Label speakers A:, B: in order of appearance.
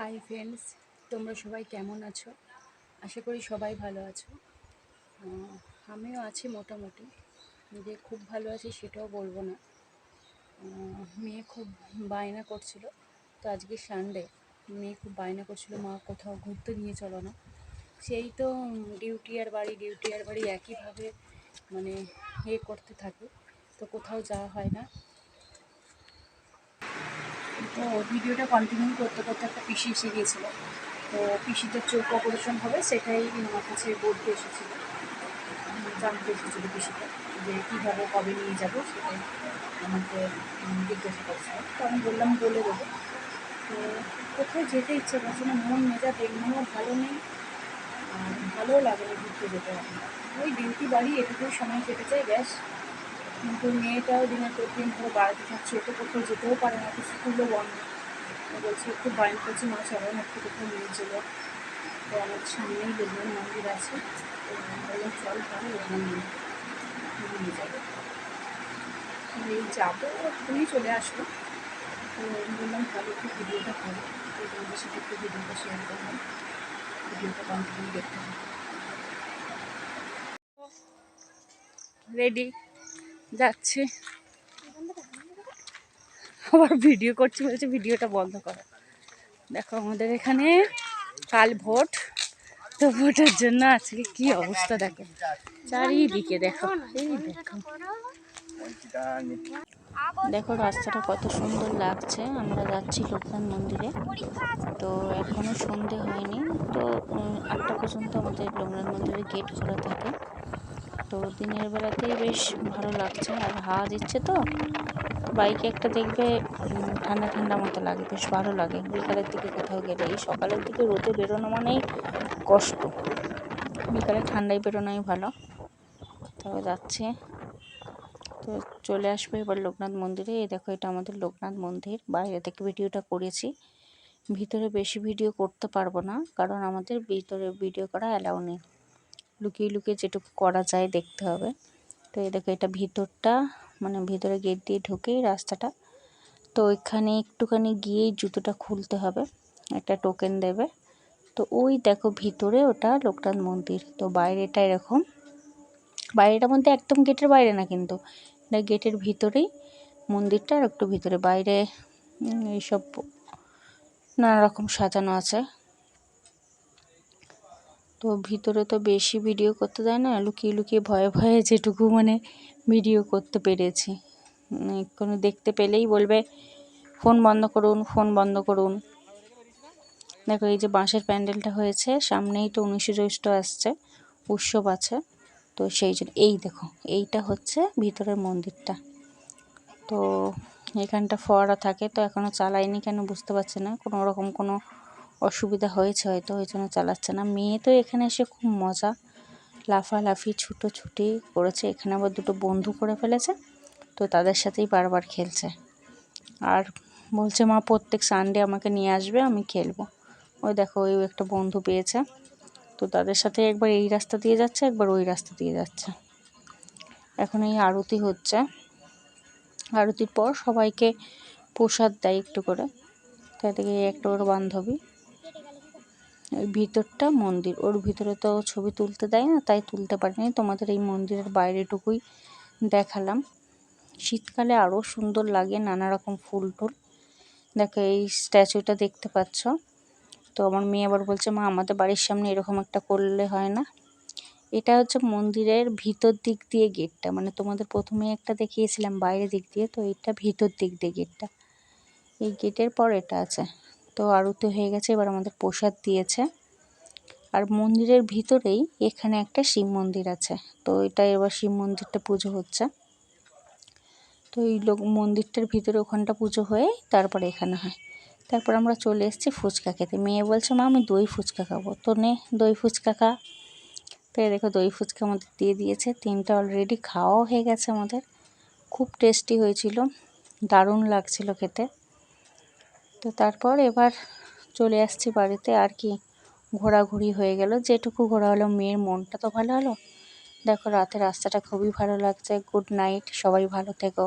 A: Hi friends তোমরা সবাই কেমন আছো? আশা করি সবাই ভালো আছো। আমিও আছি মোটামুটি। যে খুব ভালো আছি সেটাও বলব না। মেয়ে খুব বায়না করছিল। তো আজকে সানডে মেয়ে খুব বায়না করছিল, মা, কোথাও ঘুরতে নিয়ে চলো না। সেই তো ডিউটি আর বাড়ি ডিউটি আর বাড়ি একইভাবে মানে এ করতে থাকে। তো কোথাও যাওয়া হয় না। তো ভিডিওটা কন্টিনিউ করতে করতে একটা পিসি এসে গিয়েছিল। তো পিসিদের চোখ অপারেশন হবে সেটাই আমার কাছে বলতে এসেছিল। জানতে এসেছিল পিসিটা যে কীভাবে, কবে নিয়ে যাব সেটাই আমাকে জিজ্ঞাসা করছিল। তো আমি বললাম, বলে দেবো। তো কোথাও যেতে ইচ্ছে করছে না, মন মেজাজ এমনিও ভালো নেই ভালোও লাগে না ঘুরতে যেতে। ওই ডিউটি বাড়ি এটুকুই সময় কেটে যায়, ব্যাস। কিন্তু মেয়েটাও দিনের পর দিন ধরে বাড়িতে থাকছে ও তো কোথাও যেতেও পারে না তো স্কুলও বন্ধ। বলছে খুব বায়ন করছে মা চলো না একটু কোথাও নিয়ে চলো তো আমার সামনেই লোকজন মন্দির আছে। তো আমি বললাম, চল তাহলে ওখানে নিয়ে যাব এই যাব, এক্ষুনি চলে আসব। তো বললাম, তাহলে একটু ভিডিওটা করো। তো তোমাদের সাথে একটু ভিডিওটা শেয়ার করলাম। ভিডিওটা কন্টিনিউ দেখতে হবে রেডি যাচ্ছি। আবার ভিডিও করছি, বলছে ভিডিওটা বন্ধ করো। দেখো আমাদের এখানে কাল ভোট, তো ভোটের জন্য আজকে কি অবস্থা দেখো। চারিদিকে দেখো, এই দেখো। দেখো রাস্তাটা কত সুন্দর লাগছে, আমরা যাচ্ছি লোকনাথ মন্দিরে। তো এখনও সন্ধে হয়নি, তো আটটা পর্যন্ত আমাদের লোকনাথ মন্দিরের গেট খোলা থাকে। তো দিনের বেলাতেই বেশ ভালো লাগছে আর হাওয়া দিচ্ছে তো। বাইকে একটা দেখবে ঠান্ডা ঠান্ডা মতো লাগে, বেশ ভালো লাগে। বিকালের দিকে কোথাও গেলে এই সকালের দিকে রোদে বেরোনো মানেই কষ্ট। বিকালে ঠান্ডায় বেরোনোই ভালো। তো যাচ্ছে। তো চলে আসবে এবার লোকনাথ মন্দিরে। এই দেখো, এটা আমাদের লোকনাথ মন্দির। বাইরে থেকে ভিডিওটা করেছি। ভিতরে বেশি ভিডিও করতে পারব না, কারণ আমাদের ভিতরে ভিডিও করা অ্যালাউ নেই। লুকিয়ে লুকিয়ে যেটুকু করা যায় দেখতে হবে। তো এই দেখো, এটা ভিতরটা মানে ভিতরে গেট দিয়ে ঢুকেই রাস্তাটা। তো ওইখানে একটুখানি গিয়েই জুতোটা খুলতে হবে, একটা টোকেন দেবে। তো ওই দেখো, ভিতরে ওটা লোকনাথ মন্দির। তো বাইরেটা এরকম। বাইরেটা মধ্যে একদম গেটের বাইরে না কিন্তু। এটা গেটের ভিতরেই মন্দিরটা আর একটু ভিতরে। বাইরে এইসব নানা রকম সাজানো আছে। তো ভিতরে তো বেশি ভিডিও করতে দেয় না, লুকিয়ে লুকিয়ে ভয়ে ভয়ে যেটুকু মানে ভিডিও করতে পেরেছি। কোনো দেখতে পেলেই বলবে, ফোন বন্ধ করুন, ফোন বন্ধ করুন। দেখো, এই যে বাঁশের প্যান্ডেলটা হয়েছে, সামনেই তো উনিশে জ্যৈষ্ঠ আসছে, উৎসব আছে। তো সেই জন্য, এই দেখো, এইটা হচ্ছে ভিতরের মন্দিরটা। তো এখানটা ফোয়ারা থাকে, তো এখনও চালায়নি কেন বুঝতে পারছি না, কোনো রকম কোনো অসুবিধা হয়েছে হয়তো, ওই জন্য চালাচ্ছে না। মেয়ে তো এখানে এসে খুব মজা। লাফালাফি, ছুটোছুটি করেছে। এখানে আবার দুটো বন্ধু করে ফেলেছে, তো তাদের সাথেই বারবার খেলছে। আর বলছে, মা, প্রত্যেক সানডে আমাকে নিয়ে আসবে, আমি খেলব। ওই দেখো, ওই একটা বন্ধু পেয়েছে। তো তাদের সাথে একবার এই রাস্তা দিয়ে যাচ্ছে, একবার ওই রাস্তা দিয়ে যাচ্ছে। এখন এই আরতি হচ্ছে। আরতির পর সবাইকে প্রসাদ দেয় একটু করে। তাই থেকে একটা ওর বান্ধবী। ভিতরটা মন্দির। ওর ভিতরে তো ছবি তুলতে দেয় না, তাই তুলতে পারিনি। তোমাদের এই মন্দিরের বাইরেটুকুই দেখালাম। শীতকালে আরও সুন্দর লাগে নানা রকম ফুল টুল। দেখো এই স্ট্যাচুটা দেখতে পাচ্ছ। তো আমার মেয়ে আবার বলছে, মা, আমাদের বাড়ির সামনে এরকম একটা করলে হয় না। এটা হচ্ছে মন্দিরের ভিতর দিক দিয়ে গেটটা। মানে তোমাদের প্রথমে একটা দেখিয়েছিলাম বাইরে দিক দিয়ে, তো এটা ভিতর দিক দিয়ে গেটটা। এই গেটের পর এটা আছে। তো আরতি হয়ে গেছে, এবার আমাদের প্রসাদ দিয়েছে। আর মন্দিরের ভিতরেই এখানে একটা শিব মন্দির আছে, তো এটা এবার শিব মন্দিরটা পুজো হচ্ছে। তো এই লোক, মন্দিরটার ভিতরে ওখানটা পুজো হয়ে তারপরে এখানে হয়। তারপর আমরা চলে এসেছি ফুচকা খেতে। মেয়ে বলছে, মা, আমি দই ফুচকা খাব। তো নে, দই ফুচকা খা। তো দেখো, দই ফুচকা আমাদের দিয়ে দিয়েছে। তিনটা অলরেডি খাওয়াও হয়ে গেছে আমাদের। খুব টেস্টি হয়েছিল। দারুণ লাগছিল খেতে। তো তারপর এবার চলে আসছি বাড়িতে আর কি ঘোরাঘুরি হয়ে গেল। যেটুকু ঘোরা হলো মেয়ের মনটা তো ভালো হলো। দেখো রাতে রাস্তাটা খুবই ভালো লাগছে। গুড নাইট সবাই ভালো থেকো।